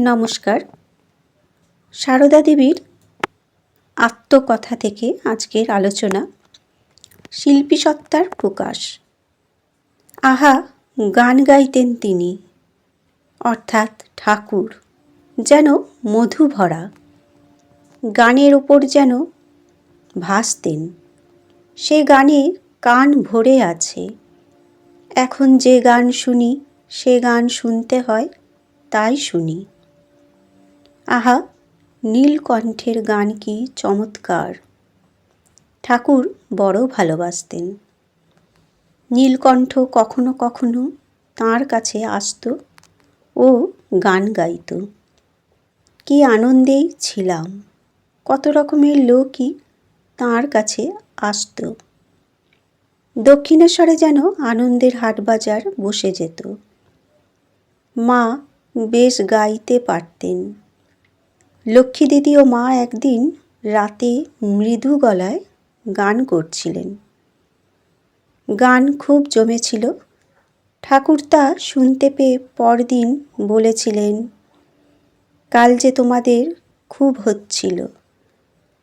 নমস্কার। সারদা দেবীর আত্মকথা থেকে আজকের আলোচনা, শিল্পী সত্তার প্রকাশ। আহা, গান গাইতেন তিনি, অর্থাৎ ঠাকুর, যেন মধু ভরা গানের ওপর যেন ভাসতেন, সে গানে কান ভরে আছে। এখন যে গান শুনি, সে গান শুনতে হয়, তাই শুনি। আহা, নীলকণ্ঠের গান কি চমৎকার। ঠাকুর বড় ভালোবাসতেন। নীলকণ্ঠ কখনো কখনো তাঁর কাছে আসত ও গান গাইত। কি আনন্দেই ছিলাম, কত রকমের লোকই তাঁর কাছে আসত। দক্ষিণেশ্বরে যেন আনন্দের হাটবাজার বসে যেত। মা বেশ গাইতে পারতেন। লক্ষ্মী দিদি ও মা একদিন রাতে মৃদু গলায় গান করছিলেন। গান খুব জমেছিল। ঠাকুরতা শুনতে পেয়ে পরদিন বলেছিলেন, কাল যে তোমাদের খুব হচ্ছিল,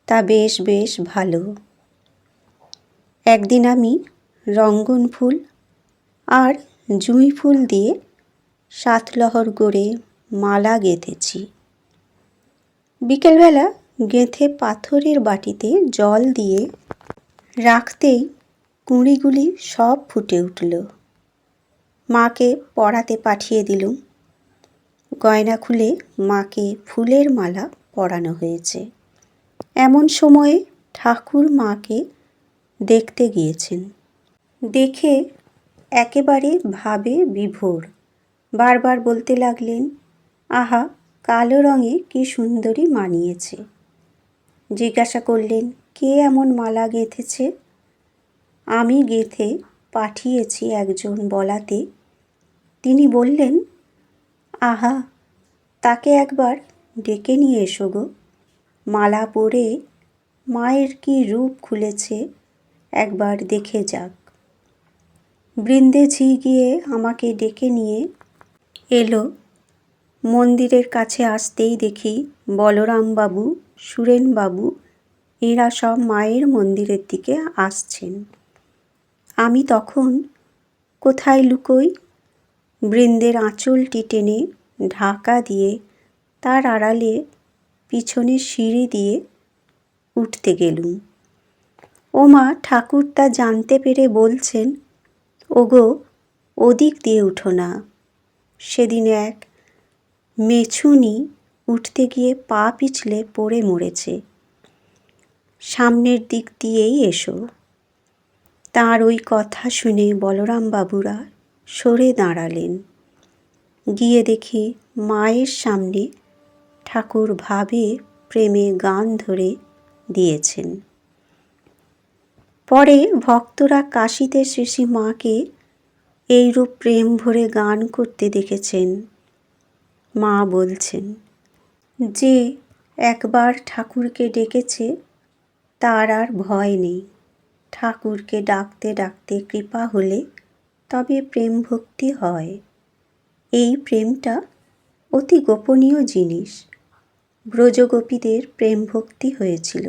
তা বেশ বেশ ভালো। একদিন আমি রঙ্গন ফুল আর জুঁই ফুল দিয়ে সাতলহর গড়ে মালা গেঁথেছি। বিকেলবেলা গেঁথে পাথরের বাটিতে জল দিয়ে রাখতেই কুঁড়িগুলি সব ফুটে উঠল। মাকে পড়াতে পাঠিয়ে দিলুম। গয়না খুলে মাকে ফুলের মালা পরানো হয়েছে। এমন সময়ে ঠাকুর মাকে দেখতে গিয়েছেন। দেখে একেবারে ভাবে বিভোর। বারবার বলতে লাগলেন, আহা কালো রঙে কি সুন্দরী মানিয়েছে। জিজ্ঞাসা করলেন, কে এমন মালা গেঁথেছে? আমি গেঁথে পাঠিয়েছি একজন বলাতে। তিনি বললেন, আহা, তাকে একবার ডেকে নিয়ে এসো গো। মালা পরে মায়ের কি রূপ খুলেছে একবার দেখে যাক। বৃন্দে ঝি গিয়ে আমাকে ডেকে নিয়ে এলো। মন্দিরের কাছে আসতেই দেখি বলরামবাবু, সুরেনবাবু, এরা সব মায়ের মন্দিরের দিকে আসছেন। আমি তখন কোথায় লুকোই? বৃন্দের আঁচলটি টেনে ঢাকা দিয়ে তার আড়ালে পিছনে সিঁড়ি দিয়ে উঠতে গেলুম। ও মা ঠাকুর তা জানতে পেরে বলছেন, ওগো, ওদিক দিয়ে উঠো না। সেদিন এক মেছুনি উঠতে গিয়ে পা পিছলে পড়ে মরেছে। সামনের দিক দিয়েই এসো। তার ওই কথা শুনে বলরাম বাবুরা সরে দাঁড়ালেন। গিয়ে দেখি মায়ের সামনে ঠাকুর ভাবে প্রেমে গান ধরে দিয়েছেন। পরে ভক্তরা কাশিতে শ্রী মাকে এইরূপ প্রেম ভরে গান করতে দেখেছেন। মা বলছেন, যে একবার ঠাকুরকে ডেকেছে, তার আর ভয় নেই। ঠাকুরকে ডাকতে ডাকতে কৃপা হলে তবে প্রেম ভক্তি হয়। এই প্রেমটা অতি গোপনীয় জিনিস। ব্রজগোপীদের প্রেম ভক্তি হয়েছিল।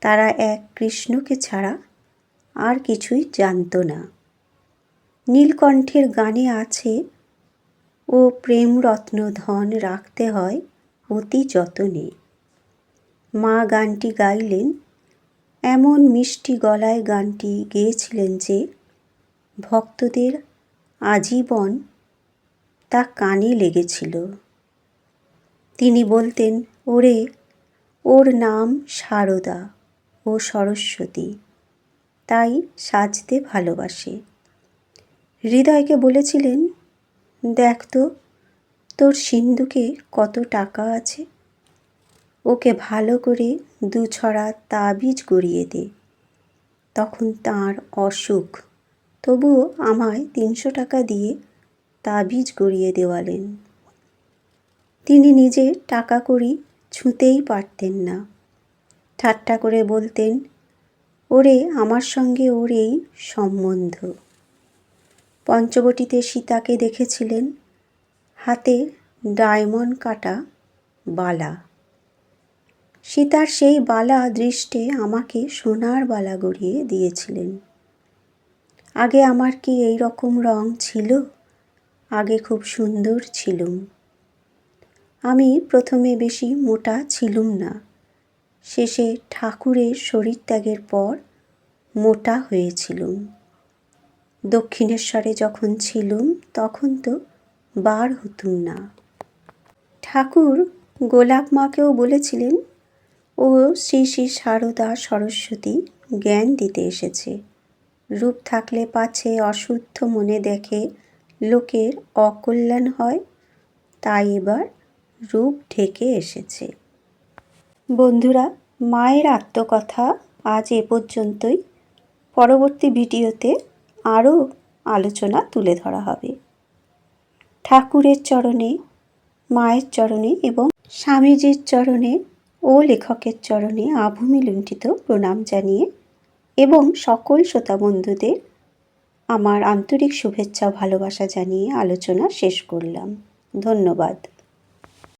তারা এক কৃষ্ণকে ছাড়া আর কিছুই জানত না। নীলকণ্ঠের গানে আছে ও প্রেমরত্ন ধন রাখতে হয় অতি যতনে। মা গানটি গাইলেন, এমন মিষ্টি গলায় গানটি গেয়েছিলেন যে ভক্তদের আজীবন তা কানে লেগেছিল। তিনি বলতেন, ওরে, ওর নাম সারদা ও সরস্বতী, তাই সাজতে ভালোবাসে। হৃদয়কে বলেছিলেন দেখ তো, তোর সিন্ধুকে কত টাকা আছে? ওকে ভালো করে দু ছড়া তাবিজ গড়িয়ে দে। তখন তার অসুখ, তবুও আমায় তিনশো টাকা দিয়ে তাবিজ গড়িয়ে দেওয়ালেন। তিনি নিজে টাকা করি ছুঁতেই পারতেন না। ঠাট্টা করে বলতেন, ওরে, আমার সঙ্গে ওর এই সম্বন্ধ। পঞ্চবটিতে সীতাকে দেখেছিলেন। হাতে ডায়মন্ড কাটা বালা। সীতার সেই বালা দৃষ্টে আমাকে সোনার বালা গড়িয়ে দিয়েছিলেন। আগে আমার কি এই রকম রং ছিল? আগে খুব সুন্দর ছিলুম। আমি প্রথমে বেশি মোটা ছিলুম না। শেষে ঠাকুরের শরীর ত্যাগের পর মোটা হয়েছিলুম। দক্ষিণেশ্বরে যখন ছিলুম, তখন তো বার হতুম না। ঠাকুর গোলাপ মাকেও বলেছিলেন, ও শ্রী শ্রী সারদা সরস্বতী, জ্ঞান দিতে এসেছে। রূপ থাকলে পাছে অশুদ্ধ মনে দেখে লোকের অকল্যাণ হয়, তাই এবার রূপ ঢেকে এসেছে। বন্ধুরা, মায়ের আত্মকথা আজ এ পর্যন্তই। পরবর্তী ভিডিওতে আরও আলোচনা তুলে ধরা হবে। ঠাকুরের চরণে, মায়ের চরণে এবং স্বামীজির চরণে ও লেখকের চরণে আভূমি লুণ্ঠিত প্রণাম জানিয়ে এবং সকল শ্রোতা বন্ধুদের আমার আন্তরিক শুভেচ্ছা ভালোবাসা জানিয়ে আলোচনা শেষ করলাম। ধন্যবাদ।